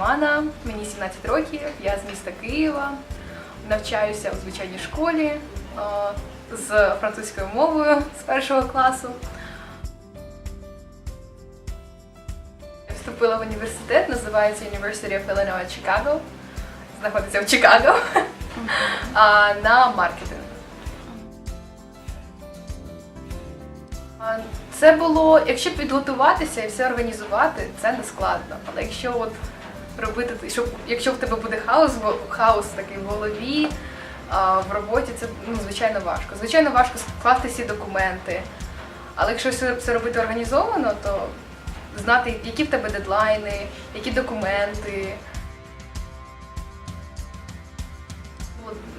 Романа, мені 17 років, я з міста Києва, навчаюся у звичайній школі е, з французькою мовою з першого класу. Я Вступила в університет, називається University of Illinois Chicago, знаходиться в Чикаго, на маркетинг. Це було, якщо підготуватися і все організувати, це не складно. Але якщо от робити, щоб, якщо в тебе буде хаос, хаос такий в голові, в роботі, це ну, звичайно важко. Звичайно, важко скласти всі документи. Але якщо все це робити організовано, то знати, які в тебе дедлайни, які документи.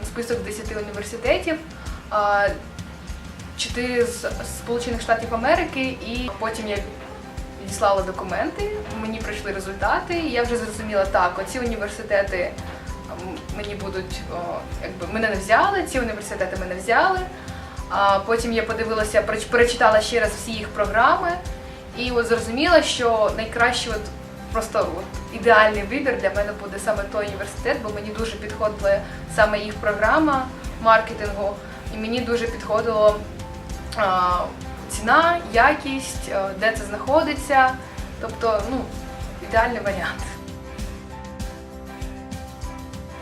Список 10 університетів. а, чотири з Сполучених Штатів Америки, і потім я відіслала документи, мені прийшли результати, і я вже зрозуміла, так, оці університети мені будуть, якби мене не взяли, ці університети мене взяли. Потім я подивилася, переч- перечитала ще раз всі їх програми, і от зрозуміла, що найкращий от просто от ідеальний вибір для мене буде саме той університет, бо мені дуже підходила саме їх програма маркетингу, і мені дуже підходило а, ціна, якість, де це знаходиться. Тобто, ну, ідеальний варіант.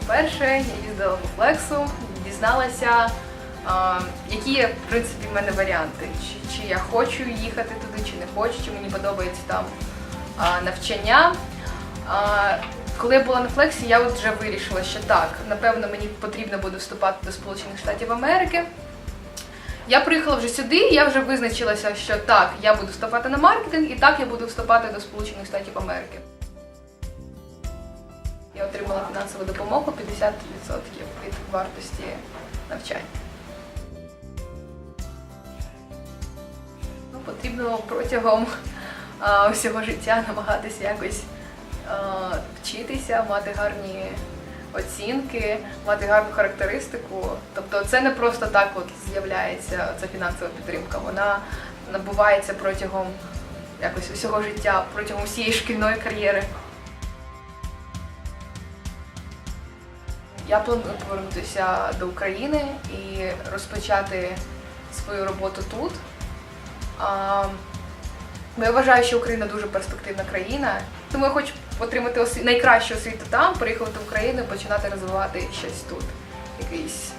Перше, я їздила по флексу, дізналася, які є, в принципі, в мене варіанти. Чи, чи я хочу їхати туди, чи не хочу, чи мені подобається там навчання. Коли я була на флексі, я от вже вирішила, що так, напевно, мені потрібно буде вступати до Сполучених Штатів Америки. Я приїхала вже сюди, я вже визначилася, що так, я буду вступати на маркетинг, і так я буду вступати до Сполучених Штатів Америки. Я отримала фінансову допомогу 50% від вартості навчання. Ну, потрібно протягом а, всього життя намагатися якось а, вчитися, мати гарні оцінки, мати гарну характеристику. Тобто це не просто так от з'являється ця фінансова підтримка. Вона набувається протягом якось усього життя, протягом всієї шкільної кар'єри. Я планую повернутися до України і розпочати свою роботу тут. Я вважаю, що Україна дуже перспективна країна. Тому я хочу отримати осві... найкращу освіту там, приїхати в Україну починати розвивати щось тут. Якийсь,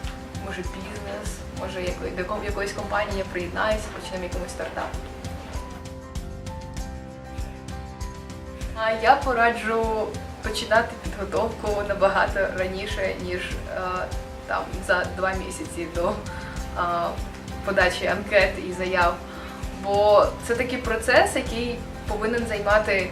може, бізнес, може, якої- до якої- якоїсь компанії я приєднаюся, почнемо якимось стартап. А я пораджу починати підготовку набагато раніше, ніж е, там за два місяці до е, подачі анкет і заяв. Бо це такий процес, який повинен займати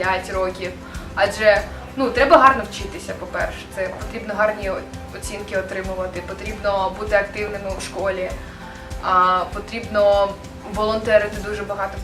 4-5 років. Адже ну, треба гарно вчитися, по-перше. Це потрібно гарні оцінки отримувати, потрібно бути активними у школі, а, потрібно волонтерити дуже багато.